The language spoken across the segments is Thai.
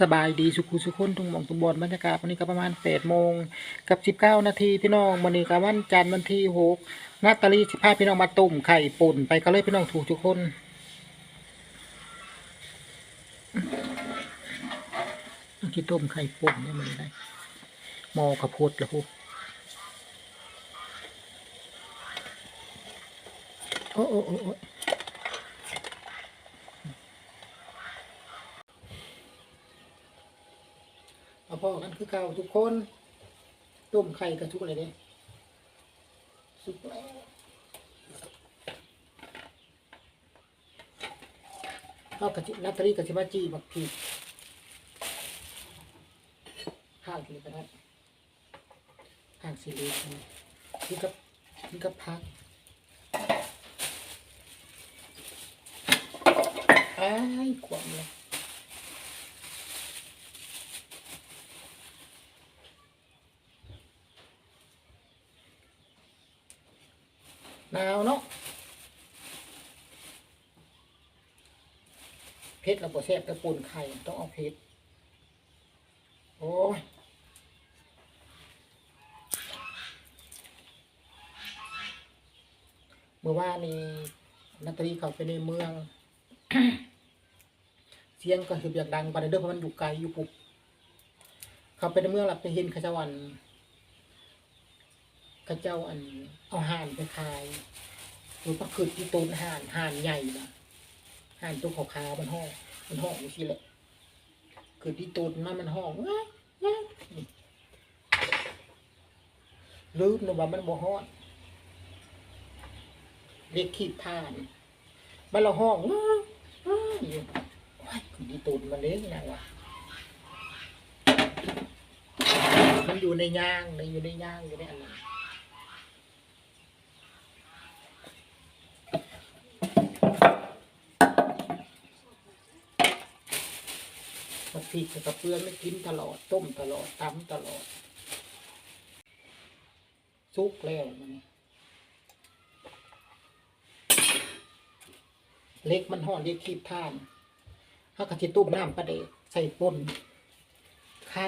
สบายดีสุขุสุขคนทุงหมองทุงบอลบรรยากาศวันนี้ก็ประมาณแปดโมงกับสิบเก้านาทีพี่น้องวันนี้ก็วันจันทร์วันที่หกนาตาลีสิพาพี่น้องมาต้มไข่ป่นไปก็เลยพี่น้องถูกทุกคนที่ต้มไข่ป่นเนี่ยมันได้มอกระพุดละพวกโอ้โอ้โอ้ เอาพ่อกันคือเก่าทุกคน ต้มไข่กับทุกอะไรเนี่ยสุกแล้วเอากระจินัตตาลีกับจิมาจีบักพีข้าวกินกันนะข้างสีเหลืองนี่กับนี่กับพักอ้ายขวามเลย หนาวเนาะเพชรเราบอแซ่บแต่ปุ่นไข่ต้องเอาเพชรโอ้ยเมื่อว่านนี้นาตาลีเขาไปในเมือง เสียงก็คืออยากดังไปเด้อเพราะมันอยู่ไกลอยู่ปุบเขาไปในเมืองหลับไปเห็นขจ้าอัน เขาเจ้าอันเอาห่านไปขายหรือปลาคือที่ตูนห่านห่านใหญ่นะห่านตัวขาวๆมันห้องมันห้องอยู่ที่แหละคือที่ตูนมันมันห้องว้ายว้ยนี่ลืมนะว่ามันบ่ฮ้อนเด็กขีดผ่านมันละห้องว้ายว้ายอยู่ว้ายคือที่ตูนมันเล็กนะวะมันอยู่ในย่างในอยู่ในย่างอยู่ในอันนั้ พริกกับเปลือกไม่กินตลอด ต้มตลอดตำตลอดซุกแล้วมันเล็กมันห่อนเรียกขีดท่านถ้ากะทิตุ้มน้ำปลาเดกใส่ป่นไข่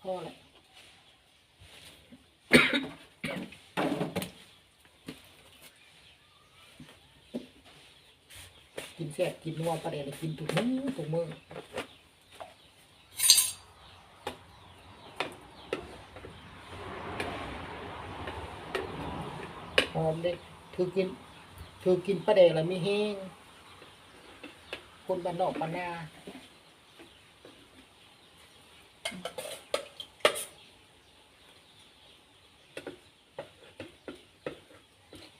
พอแหละ แซ่บกินนัวประเดี๋ยวกินทุกมื้อทุกมื้อหอมเด็กคือกินคือกินประเดี๋ยวแล้วมีแห้งคนบ้านนอกบ้านนา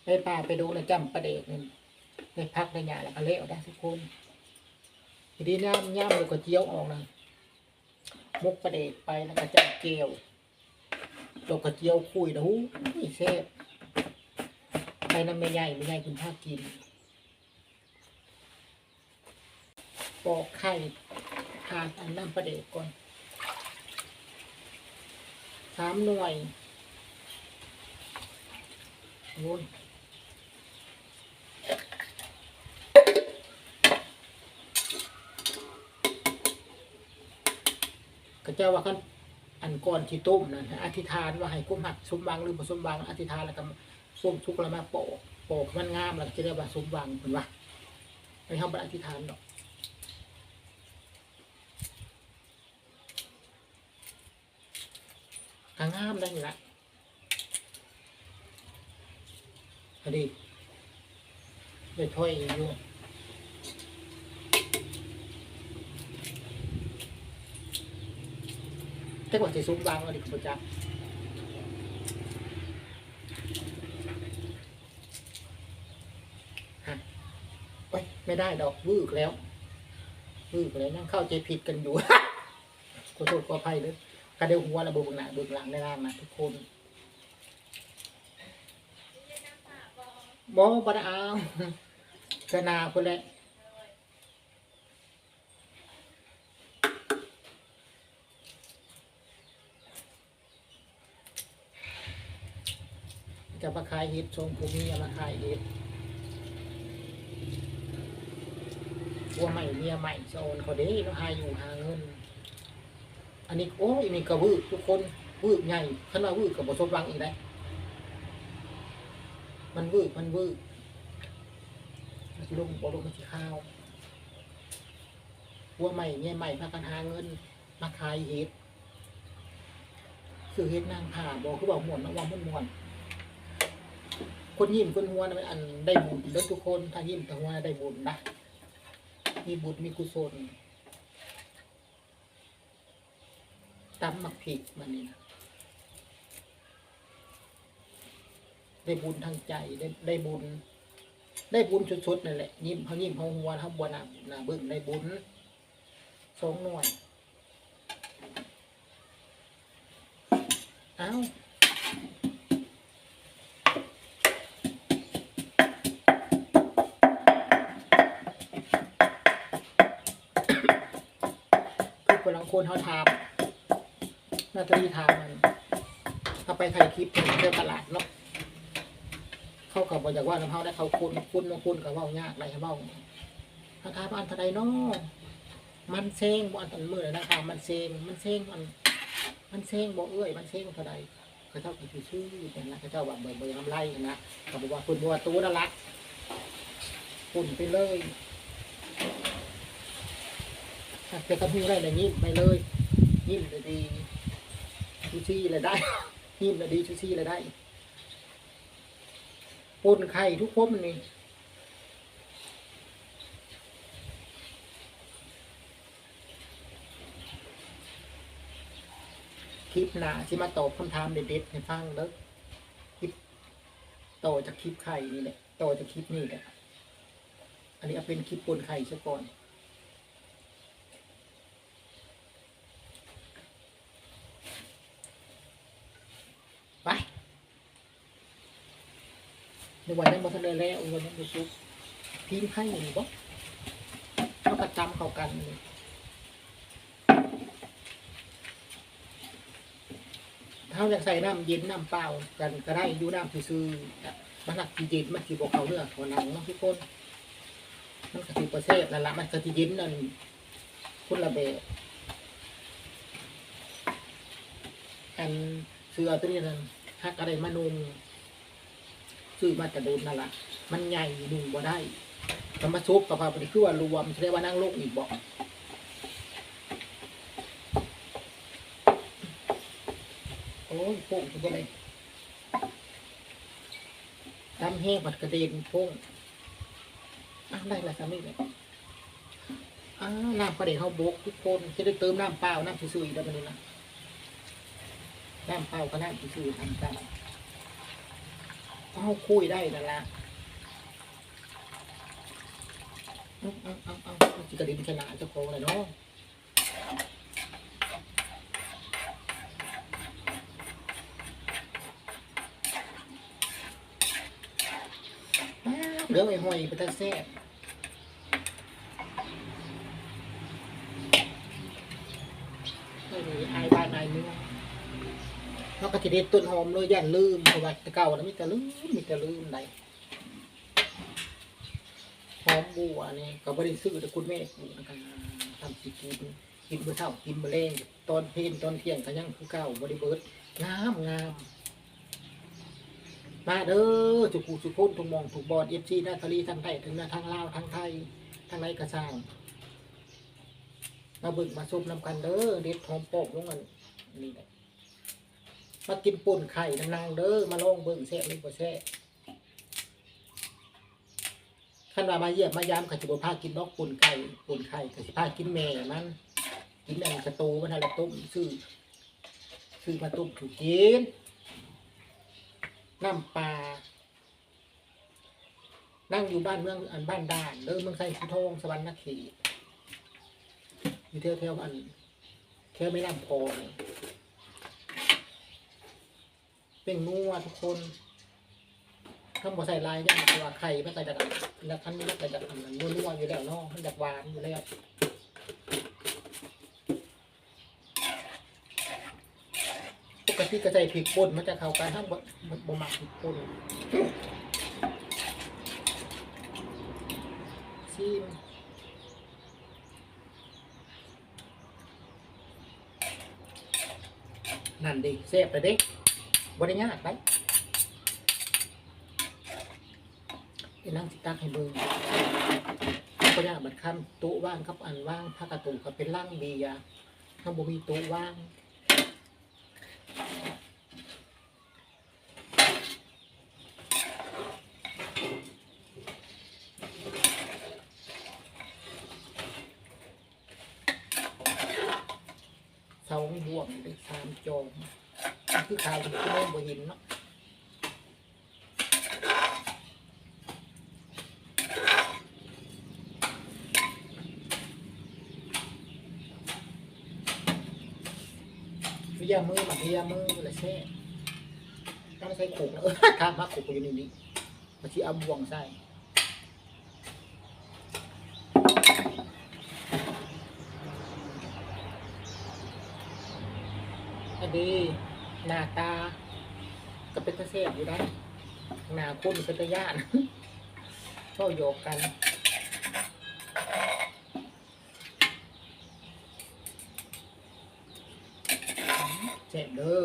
ไปป่าไปดูนะจำประเดี๋ยวนี่ ได้พักได้ยาแล้วก็เละได้ทุกคนทีนี้ย่ำย่ำแล้วก็เจียวออกนะมุกประเดกไปแล้วก็จะเจียวแล้วก็เจียวคุยนะหูนี่แซ่บไปน้ำไม่ใหญ่ไม่ใหญ่คุณภาคกินปอกไข่ทานอันน้ำประเดกก่อนสามหน่วยโอ้ย ก็เจ้าว่ากันอันก่อนที่ต้มนั่นอธิษฐานว่าให้กุ้มหักสมบังหรือบ่สมบังอธิษฐานแล้วก็ส้มชุกแล้วมาโปะโปะมันงามแล้วก็จะได้ว่าสมบังเพิ่นว่าไม่ทำบ่อธิษฐานดอกก็งามได้นี่ละอันนี้ได้ถ้อยอยู่ แต่กว่าจะซุปบางอันนี้ก็บ่จักฮะโอ้ยไม่ได้ดอกวืกแล้ววืกแล้วนั่งเข้าใจผิดกันอยู่ ขอโทษขออภัยเลยกระเดียวหัวระเบิดหนาเบิกหลังได้ล่างนะทุกคนบอบ่ได้เอากระนาคนแหละ มาขายเห็ดชงภูมิเอามาขายเห็ดวัวใหม่เมียใหม่โซนเขาเด้แล้วหาอยู่หาเงิน อันนี้โอ้ยนี่กระวืดทุกคนวืดใหญ่ขนาดวืดกับบสมหวังอีกได้มันวืดมันวืดมันสิลงบอลงมันสิข้าววัวใหม่เมียใหม่พากันหาเงินมาขายเห็ดคือเห็ดนางผ่าบอกคือบอกหมวนนะว่ามันมวน คนยิ้มคนหัวนะมันอันได้บุญแล้วทุกคนถ้ายิ้มแต่หัวได้บุญนะ มีบุญมีกุศลตำหมักผิดมันนี่นะได้บุญทางใจได้ได้บุญ ได้บุญชุดๆนั่นแหละ ยิ้มเขายิ้มเขาหัวเขาบวนาหนาเบิ่งได้บุญสองหน่วย เอ้า คนเขาถามนาตาลีถามมันเขาไปถ่ายคลิปเที่ยวตลาดเนาะเขากับบอกอยากว่าน้ำเขาได้เขาคุณคุณมาคุณกับว่ายากอะไรเขาเว่าเขาถามว่าอันเท่าใดเนาะมันเซ็งบ่อันตันมือเลยนะคะมันเซ็งมันเซ็งมันมันเซ็งบ่เอ้ยมันเซ็งเท่าใดเขาเจ้าคือชื่อเป็นนะเขาเจ้าว่าเบิ่งเบิ่งน้ำไล่นะเขาบอกว่าคุณบัวตู้น่ารักคุณไปเลย แต่ก็พูดได้เลยยิ้มไปเลยยิ้มเลยดีชูชี่เลยได้ยิ้มเลยดีชูชี่เลยได้ปนไข่ทุกคนนี่คลิปหนาที่มาตอบคำถามเด็ดๆให้ฟังเด้อคลิปต่อจากคลิปไข่นี่แหละต่อจากคลิปนี้แหละอันนี้เอาเป็นคลิปปนไข่ซะก่อน ไป ในวันนั้นมาทะเลยแล้ววันนั้นไปซุปทีมไข่หนึ่งบ่เขาประจำเข้ากันนี่ถ้าอยากใส่น้ำเย็นน้ำเปล่ากันก็ได้อยู่น้ำซื่อมันหนักที่เย็นมันที่บอกเขาเนื้อหัวหนังเนาะทุกคนมันก็ที่ประเทศนั่นละมันก็ที่เย็นนั่นคุณละแบบอันเสื้อตัวนี้นั่นฮักอะไรมานุง ซื้อมาแต่โดนนั่นละมันใหญ่นุ่งบ่ได้ธรรมชุบกับพาไปคือว่ารวมเรียกว่านั่งโลกอีกบอกโอ้ยโป่งทุกอะไรทำแห้งปัดกระเด็นโป่งอะได้ละสามีเลยอ่าน้ำกระเด็นเขาบกทุกคนจะได้เติมน้ำเปล่าน้ำซื่อๆอีกแล้วมันนี่นะน้ำเปล่าก็น้ำซื่อๆทำตาม เอาคุยได้นั่นละเอาเอาเอาเอาเอาจิกระดิ่งชนะเจ้าของเลยเนาะเหลือไอ้หอยไปตาแซ่บไม่มีอายบ้านอายเมือง เขาก็จะเด็ดต้นหอมเลยย่านลืมเพราะว่าแต่เก่าแล้วมีแต่ลืมมีแต่ลืมได้หอมบัวนี่ก็บริสุทธิ์แต่คุณแม่ปลูกนะครับทำสิกินกินเมื่อเช้ากินเมื่อแรงตอนเพลนตอนเที่ยงก็ยังคือเก่าบริเบิดงามงามมาเด้อจุกูจุกคนทุกมองถูกบอดเอฟซีนาทาลีทั้งไทยทั้งนาทั้งลาวทั้งไทยทั้งไรกระสร้างมาบึกมาซุปนำกันเด้อเด็ดหอมปอกลงกันนี่แหละ มากินป่นไข่นางเด้อมาลองเบิ่งแซ่บหรือบ่แซ่บคันว่ามาเยี่ยมมายามก็สิบ่พากินดอกป่นไก่ป่นไข่ก็สิพากินแม่มันกินอันกระตูมันนั่นแหละต้มซื้อซื้อมาต้มถูกกินน้ำปลานั่งอยู่บ้านเมืองอันบ้านด่านเด้อเมืองไทยสุทองสวรรค์นครอยู่แถวอันแถวไม่น้ำพอ เป็นนัวทุกคนข้างบนใส่ลายเนี่ยตัวาไข่ไม่ใส่จากแล้วขั้นนี้ไม่ใส่จากอันนั้นนัวๆอยู่แล้วเนาะมันจากหวานอยู่แล้วปกติก็ใส่พริกป่นมันจะเข้ากันทั้งบ่บ่บ่มักพริกป่นชิมนั่นดิแซ่บเลยเด้ บ่ได้ยากไปไอ้นั่งสิดตักให้เบิ่งก็ยากบัดคำตู้ว่างครับอันว่างผ้ากระตุกก็เป็นร่างเบียร์ถ้างบ่มีตู้ว่างเสาบวกเป็นสามจอง คือขาวที่เริ่มบ่เห็นเนาะพยามือมาพยามือละไรแช่ต้องใช้ขูกแล้วเออทางมาขูกอยู่ในนี้มาที่เอาบวงใส่อันนี้ หน้าตา ก็เป็นตะเสียบอยู่ได้หน้าคุณเป็นตะย่านชอบโยกกันเจ็บเด้อ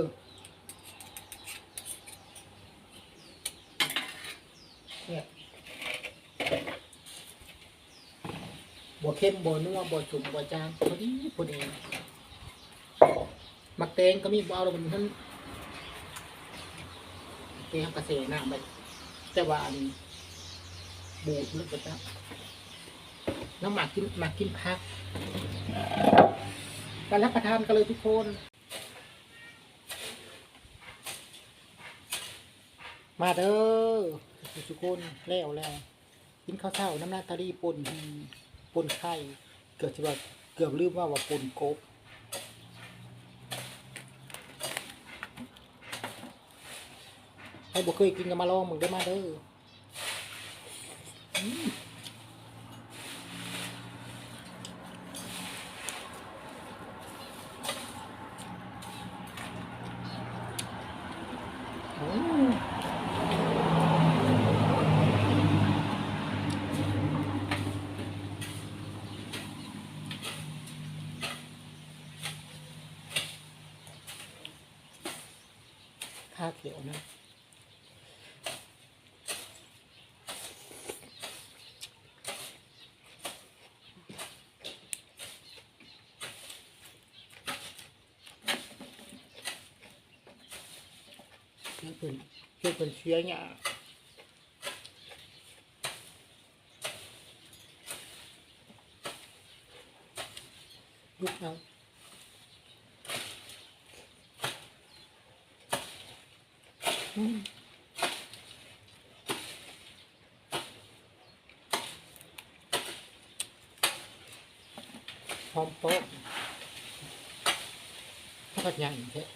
เนี่ยบวเข้มบวนัวบวจุ่มบวจางพอดีพอดีมักเตงก็มีบ่เอาแล้วมัน ท่านเตงกระเสน้ำไปแต่ว่าอันบูดลึกไปจ้ะน้ำหมักกินหมักกินพักมารับประทานกันเลยทุกคน มาเด้อทุกคนแล้วแล้วกินข้าวเช้าน้ำหน้าตาดีปนปนไข่เกือบจะว่าเกือบลืมว่าว่าปนกบ ให้บ่เคยกินก็มาลองมึงได้มาเด้ออืมอืมข้าเขียวนะ เพื่อนเพื่อน เพื่อนเพื่อนเชียร์เนี่ยลูกเอาอืมหอมโป๊ะถ้ากัดยังเถอะ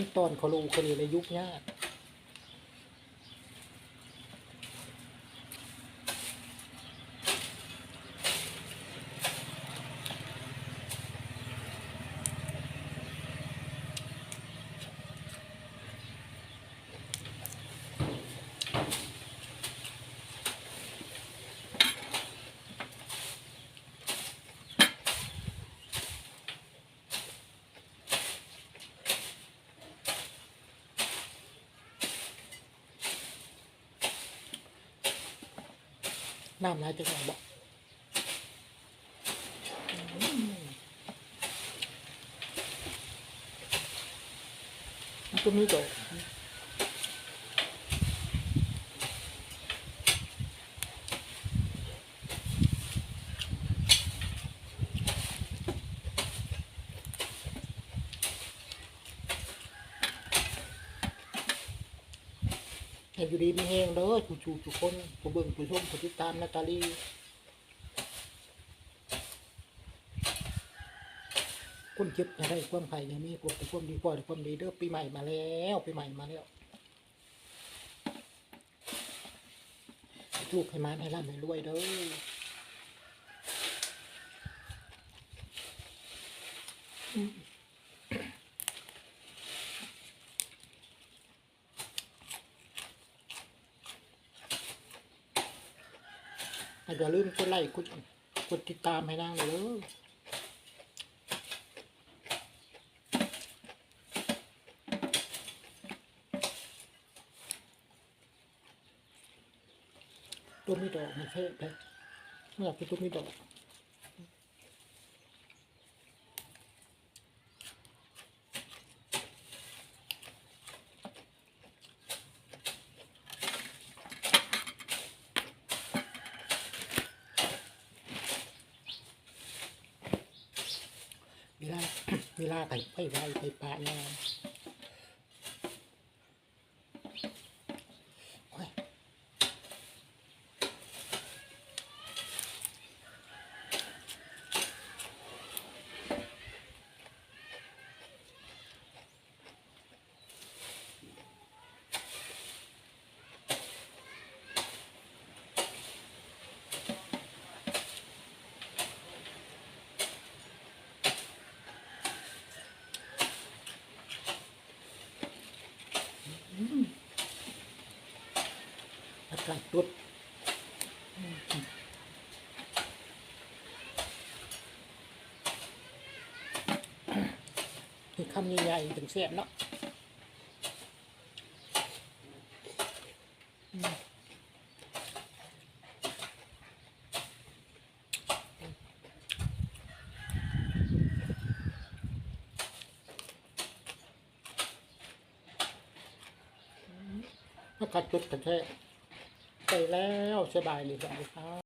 มันตอนเขาลูเขาเลยยุคยาก น้ำลายจะไหนบอกอืมมันก็มีดอก อยู่ดีไม่แห้งเลยอผู้ชูทุกคนผู้เบิ่งผู้ชมผู้ติดตามนาตาลีคุณเก็บอะไรความไผ่ยังมีความความดีพอความดีเด้อปีใหม่มาแล้วปีใหม่มาแล้วถูกให้มันให้ร่ำให้รวยเด้ออืม ย่าลืมกดไลค์กดกดติดตามให้นางเลยเด้อตัวมีดอกมันเท่เลยไม่อยากเป็นตัวมีดอก เวลา เวลาไปไปไวไปปะยามโอ้ย อากาศตุดมีคำนี้ใหญ่ถึงเสียบเนาะอืมอากาศตุดกันแท้ ไปแล้วสบายเลยสบายครับ